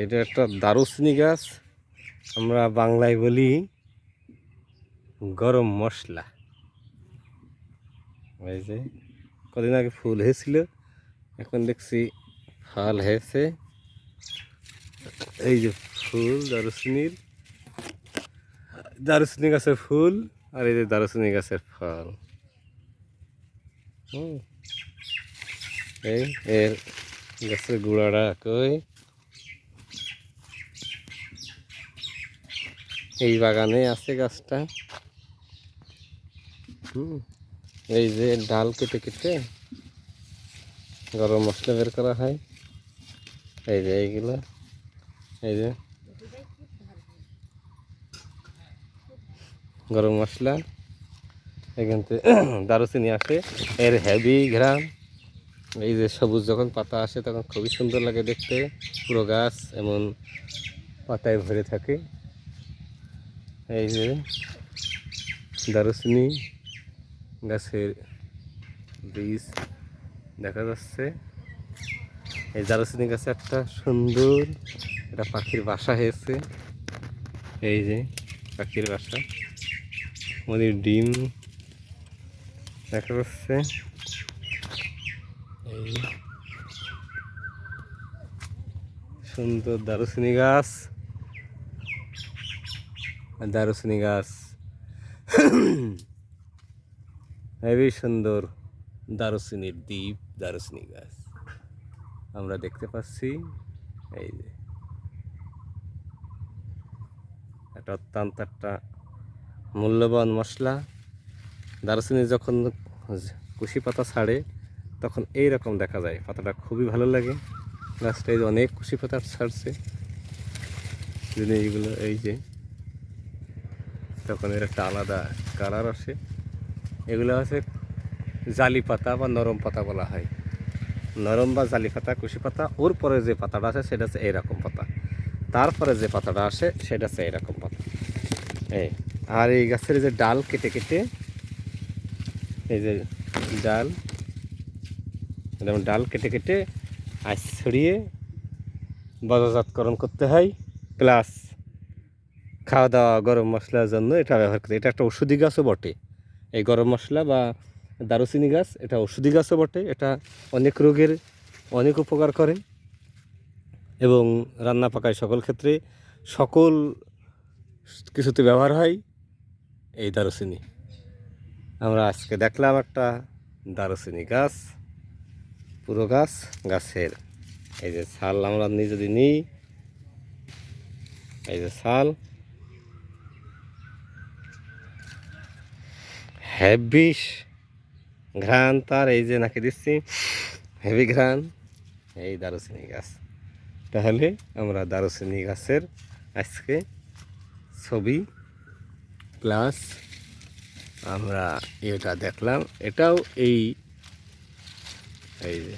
এটা একটা দারুচিনি গাছ। আমরা বাংলায় বলি গরম মশলা। এই যে, কদিন আগে ফুল হয়েছিল, এখন দেখছি ফল হয়েছে। এই যে ফুল, দারুচিনির। দারুচিনি গাছের ফুল আর এই যে দারুচিনি গাছের ফল। এই, এর গাছের গুঁড়াটা কই? এই বাগানে আছে গাছটা। হুম, এই যে ডাল কেটে কেটে গরম মশলা বের করা হয়। এই যে এইগুলো, এই যে গরম মশলা। এখান থেকে দারুচিনি আসে, এর হেভি ঘ্রাম এই যে সবুজ যখন পাতা আসে তখন খুবই সুন্দর লাগে দেখতে। পুরো গাছ এমন পাতায় ভরে থাকে। এই যে দারুচিনি গাছের বীজ দেখা যাচ্ছে। এই দারুচিনি গাছে একটা সুন্দর একটা পাখির বাসা হয়েছে। এই যে পাখির বাসা ওদের ডিম দেখা যাচ্ছে। এই সুন্দর দারুচিনি গাছ। দারুচিনি গাছ। হেবি সুন্দর দারুচিনির দ্বীপ, দারুচিনি গাছ। আমরা দেখতে পাচ্ছি, এই যে। এটা অত্যন্ত একটা মূল্যবান মশলা। দারুচিনি যখন কুশি পাতা ছাড়ে, তখন এই রকম দেখা যায়। পাতাটা খুবই ভালো লাগে। গাছটায় অনেক কুশি পাতা ছাড়ছে। জিনিসগুলো এই যে তখন এর একটা আলাদা কালার আসে। এগুলো আছে জালি পাতা বা নরম পাতা বলা হয়। নরম বা জালি পাতা, কুশি পাতা, ওর পরে যে পাতাটা আছে সেটা হচ্ছে এইরকম পাতা। তারপরে যে পাতাটা আসে সেটা হচ্ছে এইরকম পাতা। এই, আর এই গাছের যে ডাল কেটে কেটে, এই যে ডাল এরকম ডাল কেটে কেটে আজ ছড়িয়ে বাজারজাতকরণ করতে হয়, প্লাস খাওয়া দাওয়া গরম মশলার জন্য এটা ব্যবহার করতে এটা একটা ওষুধি গাছও বটে। এই গরম মশলা বা দারুচিনি গাছ, এটা ওষুধি গাছও বটে। এটা অনেক রোগের অনেক উপকার করে এবং রান্না পাকায় সকল ক্ষেত্রে সকল কিছুতে ব্যবহার হয় এই দারুচিনি। আমরা আজকে দেখলাম একটা দারুচিনি গাছ, পুরো গাছ, গাছের এই যে ছাল আমরা যদি নিই, এই যে ছাল হেভি ঘ্রাণ তার, এই যে নাকি দিচ্ছি। হেভি ঘ্রাণ। এই দারুচিনি গাছ। তাহলে আমরা দারুচিনি গাছের আজকে ছবি প্লাস আমরা এটা দেখলাম। এটাও এই এই যে।